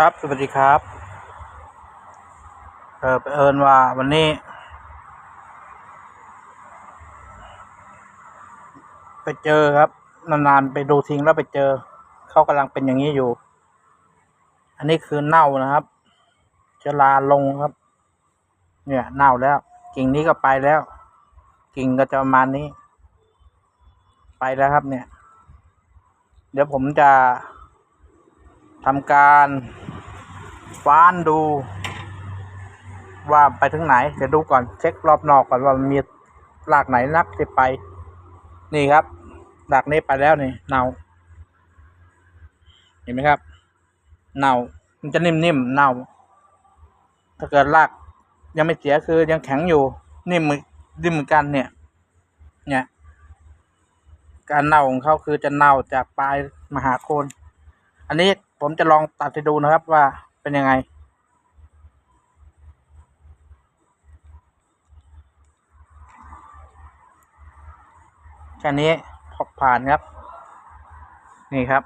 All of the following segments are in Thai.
ครับ สวัสดีครับเออเอิญว่าวันนี้ ไปเจอครับ นานๆไปดูทิ้งแล้วไปเจอ เขากำลังเป็นอย่างนี้อยู่ อันนี้คือเน่านะครับชลาลงครับ เนี่ยเน่าแล้ว กิ่งนี้ก็ไปแล้ว กิ่งก็จะประมาณนี้ ไปแล้วครับเนี่ย เดี๋ยวผมจะทำการ ฟ้านดู ว่าไปถึงไหนเดี๋ยวดูก่อนเช็ครอบนอกก่อนว่ามีหลากไหนนักที่ไป นี่ครับหลากนี้ไปแล้วนี่เนาเห็นไหมครับ เน่ามันจะนิ่มๆเน่าถ้าเกิดรากยังไม่เสียคือยังแข็งอยู่นิ่มเหมือนนิ่มเหมือนกันเนี่ย เนี่ย การเน่าของเขาคือจะเน่าจากปลายมหาโคน อันนี้ผมจะลองตัดให้ดูนะครับว่า เป็นยังไง แค่นี้พอผ่านครับ นี่ครับ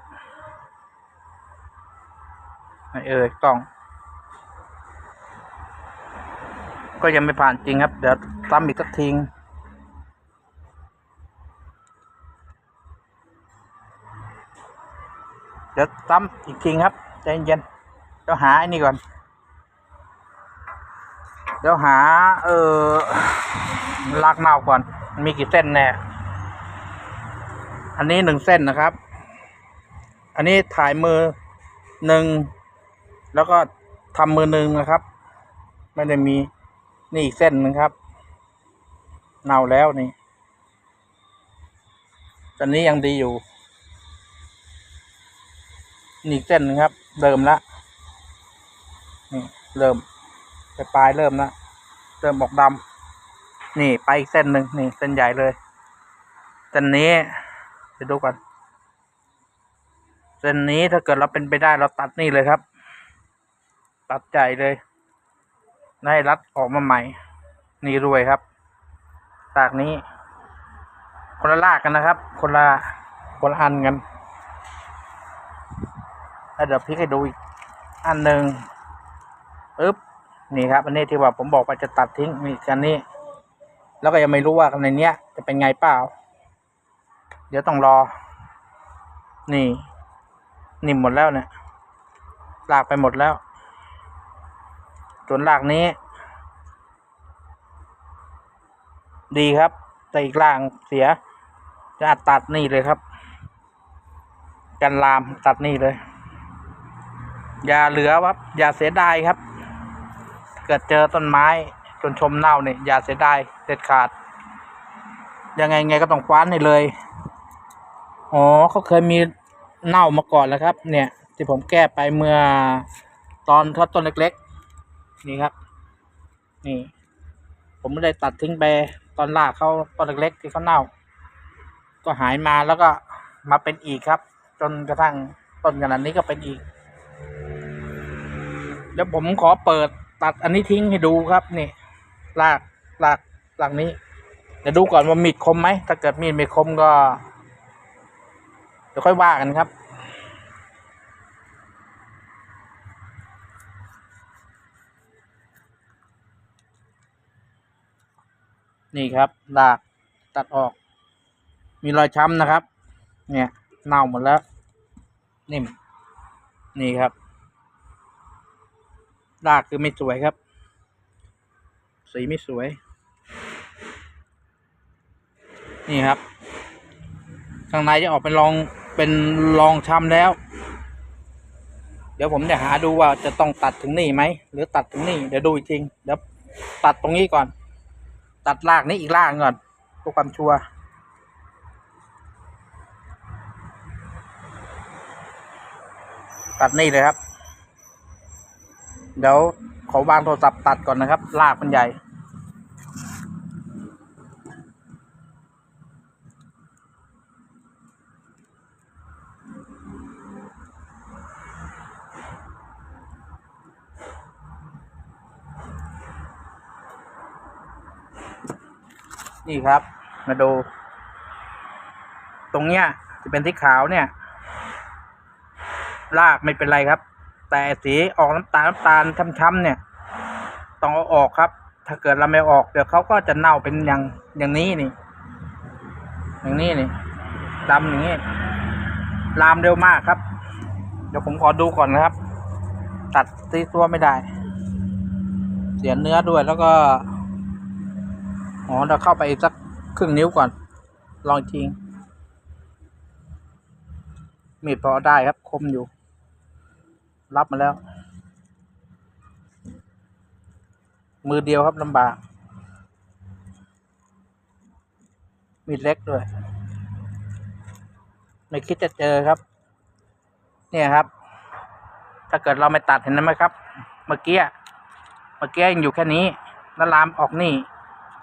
ไม่เอ่ยกล้อง ก็ยังไม่ผ่านจริงครับ เดี๋ยวซ้ำอีกสักทีเดี๋ยวซ้ำอีกทีครับ ใจเย็น เดี๋ยวหาไอ้นี่ก่อนเดี๋ยวหา เออลากเน่าก่อน มีกี่เส้นแน่ อันนี้หนึ่งเส้นนะครับ อันนี้ถ่ายมือหนึ่ง แล้วก็ทำมือหนึ่งนะครับ ไม่ได้มี นี่อีกเส้นนึงครับ เน่าแล้วนี่ตอนนี้ยังดีอยู่ นี่อีกเส้นนึงครับเริ่มละ นี่เริ่มไปปลายเริ่มละเริ่มออกดำนี่ไปอีกเส้นหนึ่งนี่เส้นใหญ่เลยเส้นนี้เดี๋ยวดูก่อนเส้นนี้ถ้าเกิดเราเป็นไปได้เราตัดนี่เลยครับ ตัดใจเลยให้รัดออกมาใหม่ นี่รวยครับตากนี้ คนละลากกันนะครับ คนละคนละอันกันแล้วเดี๋ยวพลิกให้ดูอีกอันหนึ่ง ปึ๊บนี่ครับอันนี้ที่ว่าผมบอกว่าจะตัดทิ้งนี่กันนี้ แล้วก็ยังไม่รู้ว่าในเนี้ย จะเป็นไงเปล่า เดี๋ยวต้องรอ นี่ นิ่มหมดแล้วเนี่ยลากไปหมดแล้วส่วนลากนี้ ดีครับ แต่อีกล่างเสีย จะตัดนี่เลยครับ กันลามตัดนี่เลย อย่าเหลือครับ อย่าเสียดายครับ เกิดเจอต้นไม้จนชมเน่าเนี่ยอย่าเสียดายเด็ดขาด ยังไงไงก็ต้องคว้านให้เลย อ๋อเขาเคยมีเน่ามาก่อนแล้วครับ เนี่ย ที่ผมแก้ไปเมื่อตอนเขาต้นเล็กๆ นี่ครับ นี่ ผมไม่ได้ตัดทิ้งไปตอนรากเขาต้นเล็กๆที่เขาเน่า ก็หายมาแล้วก็มาเป็นอีกครับ จนกระทั่งต้นขนาดนี้ก็เป็นอีกเดี๋ยวผมขอเปิด ตัดอันนี้ทิ้งให้ดูครับนี่ลากลากลากนี้เดี๋ยวดูก่อนว่ามีดคมไหมถ้าเกิดมีดไม่คมก็เดี๋ยวค่อยว่ากันครับ นี่ครับลากตัดออก มีรอยช้ำนะครับ เนี่ยเน่าหมดแล้ว นิ่ม นี่ครับ รากคือไม่สวยครับ สีไม่สวย นี่ครับ ข้างในจะออกเป็นรองเป็นรองช้ำแล้ว เดี๋ยวผมจะหาดูว่าจะต้องตัดถึงนี่ไหมหรือตัดถึงนี่เดี๋ยวดูอีกทีเดี๋ยวตัดตรงนี้ก่อน ตัดรากนี้อีกรากก่อนเพื่อความชัวร์ตัดนี่เลยครับ เดี๋ยวขอวางโทรศัพท์ตัดก่อนนะครับ ลากมันใหญ่ นี่ครับ มาดู ตรงเนี้ยจะเป็นที่ขาวเนี่ย ลากไม่เป็นไรครับ แต่สีออกน้ำตาลน้ำตาลช้ำๆเนี่ย ต้องเอาออกครับ ถ้าเกิดเราไม่ออกเดี๋ยวเขาก็จะเน่าเป็นอย่างอย่างนี้นี่ อย่างนี้นี่ดำอย่างนี้ ลามเร็วมากครับ เดี๋ยวผมขอดูก่อนนะครับ ตัดตีตัวไม่ได้ เสียเนื้อด้วยแล้วก็อ๋อเราเข้าไปอีกสักครึ่งนิ้วก่อน ลองทิ้งมีดพอได้ครับคมอยู่ รับมาแล้ว มือเดียวครับลำบาก มีเล็กด้วย ไม่คิดจะเจอครับ เนี่ยครับ ถ้าเกิดเราไม่ตัดเห็นไหมครับ เมื่อกี้เมื่อกี้ยังอยู่แค่นี้แล้วลามออกนี่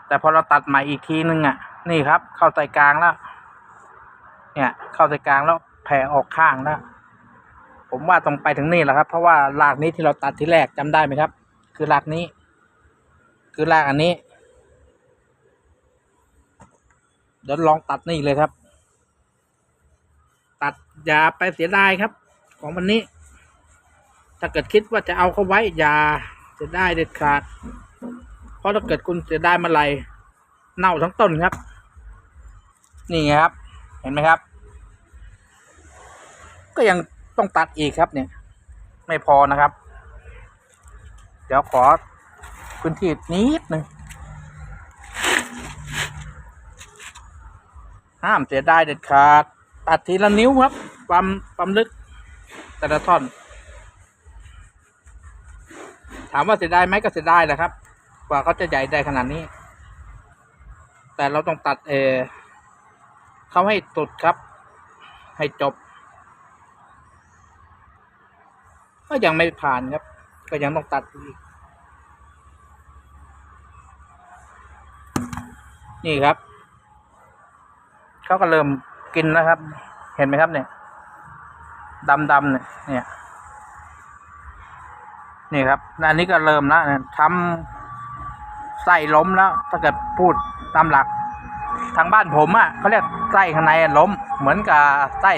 แต่พอเราตัดใหม่อีกทีนึงอะ นี่ครับ เข้าใจกลางแล้ว เนี่ย เข้าใจกลางแล้วแผ่ออกข้างแล้ว ผมว่าต้องไปถึงนี่แหละครับ เพราะว่ารากนี้ที่เราตัดที่แรกจำได้ไหมครับ คือรากนี้ คือรากอันนี้เดี๋ยวลองตัดนี่เลยครับ ตัดอย่าไปเสียดายครับ ของวันนี้ ถ้าเกิดคิดว่าจะเอาเขาไว้อย่าเสียดายเด็ดขาด เพราะถ้าเกิดคุณเสียดายเมื่อไหรเน่าทั้งต้นครับ นี่ครับ เห็นไหมครับ ก็ยัง ต้องตัดอีกครับเนี่ย ไม่พอนะครับ เดี๋ยวขอพื้นที่นิดหนึ่งห้ามเสียดายเด็ดขาด ตัดทีละนิ้วครับ ความความลึกแต่ละท่อน ถามว่าเสียดายไหมก็เสียดายแหละครับ กว่าเขาจะใหญ่ได้ขนาดนี้ แต่เราต้องตัดเออเขาให้สุดครับ ให้จบ ก็ยังไม่ผ่านครับ ก็ยังต้องตัดอีก นี่ครับ เขาก็เริ่มกินนะครับ เห็นไหมครับเนี่ยดำๆเนี่ยเนี่ยนี่ครับอันนี้ก็เริ่มแล้วนะทำไส้ล้มแล้ว ถ้าเกิดพูดตามหลัก ทางบ้านผมอะ่ะเขาเรียกไส้ข้างในล้ม เหมือนกับไส้